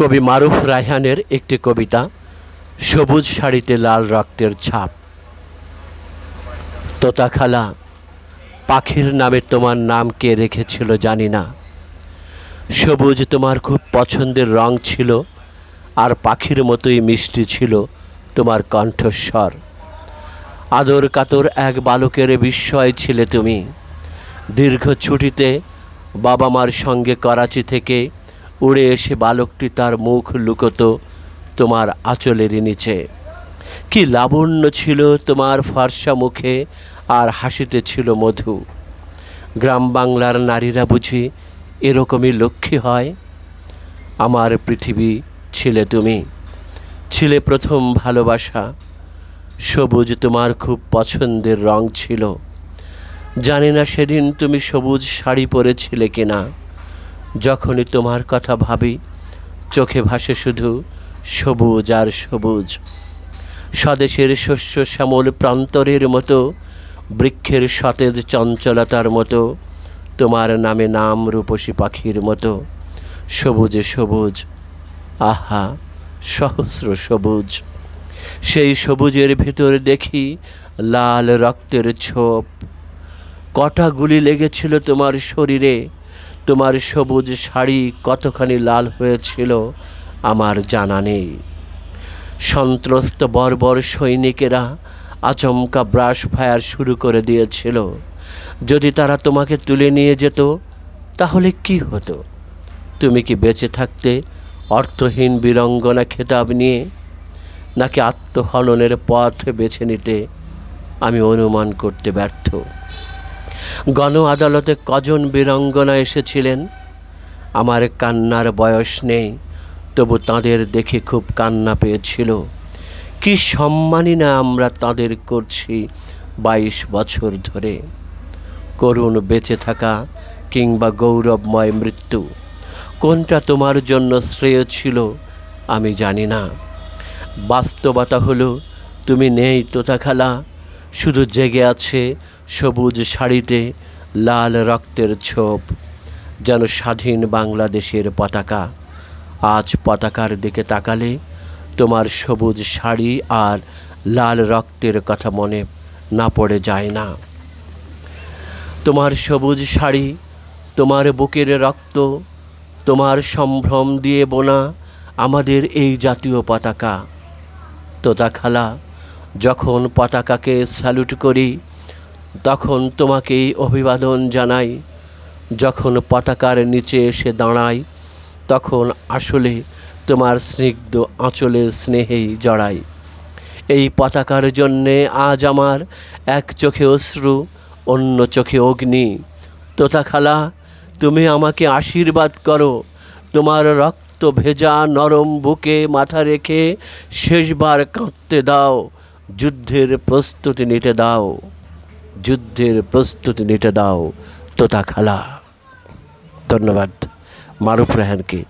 কবি মারুফ রায়হানের একটি কবিতা, সবুজ শাড়িতে লাল রক্তের ছাপ। তোতাখালা পাখির নামে তোমার নাম কে রেখেছিল জানি না। সবুজ তোমার খুব পছন্দের রং ছিল, আর পাখির মতোই মিষ্টি ছিল তোমার কণ্ঠস্বর। আদর কাতর এক বালকের বিস্ময় ছিলে তুমি। দীর্ঘ ছুটিতে বাবা মার সঙ্গে করাচি থেকে উড়ে এসে বালকটি তার মুখ লুকোতো তোমার আঁচলের নিচে। কি লাবণ্য ছিল তোমার ফর্সা মুখে আর হাসিতে ছিল মধু। গ্রাম বাংলার নারীরা বুঝি এরকমই লক্ষ্মী হয়। আমার পৃথিবী ছিলে তুমি, ছিলে প্রথম ভালোবাসা। সবুজ তোমার খুব পছন্দের রং ছিল। জানি না সেদিন তুমি সবুজ শাড়ি পরেছিলে কিনা। যখনই তোমার কথা ভাবি, চোখে ভাসে শুধু সবুজ আর সবুজ। স্বদেশের শস্য শ্যামল প্রান্তরের মতো, বৃক্ষের সতেজ চঞ্চলতার মতো, তোমার নামে নাম রূপসী পাখির মতো। সবুজে সবুজ, আহা, সহস্র সবুজ। সেই সবুজের ভিতর দেখি লাল রক্তের ছোপ। কটা গুলি লেগেছিল তোমার শরীরে তোমার সবুজ শাড়ি কতখানি লাল হয়েছিল আমার জানা নেই। সন্ত্রস্ত বর্বর সৈনিকেরা আচমকা ব্রাশ ফায়ার শুরু করে দিয়েছিল। যদি তারা তোমাকে তুলে নিয়ে যেত, তাহলে কি হতো? তুমি কি বেঁচে থাকতে অর্থহীন বীরঙ্গনা খেতাব নিয়ে নাকি আত্মহননের পথ বেছে নিতে আমি অনুমান করতে ব্যর্থ? গণ আদালতে কজন বীরঙ্গনা এসেছিলেন? আমার কান্নার বয়স নেই, তবু তাদের দেখে খুব কান্না পেয়েছিল। কি সম্মানই না আমরা তাদের করছি বাইশ বছর ধরে। করুণ বেঁচে থাকা কিংবা গৌরবময় মৃত্যু, কোনটা তোমার জন্য শ্রেয় ছিল আমি জানি না। বাস্তবতা হলো, তুমি নেই তোতাখালা, শুধু জেগে আছে সবুজ শাড়িতে লাল রক্তের ছোপ, যেন স্বাধীন বাংলাদেশের পতাকা। আজ পতাকার দিকে তাকালে তোমার সবুজ শাড়ি আর লাল রক্তের কথা মনে না পড়ে যায় না। তোমার সবুজ শাড়ি, তোমার বুকের রক্ত, তোমার সম্ভ্রম দিয়ে বোনা আমাদের এই জাতীয় পতাকা। তোতা খালা যখন পতাকাকে স্যালুট করি তখন তোমাকেই অভিবাদন জানাই। যখন পতাকার নিচে এসে দাঁড়াই, তখন আসলে তোমার স্নিগ্ধ আঁচলের স্নেহেই জড়াই। এই পতাকার জন্যে আজ আমার এক চোখে অশ্রু, অন্য চোখে অগ্নি। তোতা খালা তুমি আমাকে আশীর্বাদ করো। তোমার রক্ত ভেজা নরম বুকে মাথা রেখে শেষবার কাঁদতে দাও। যুদ্ধের প্রস্তুতি নিতে দাও। যুদ্ধের প্রস্তুতি নিতে দাও তোতা খালা ধন্যবাদ মারুফ রেহানকে।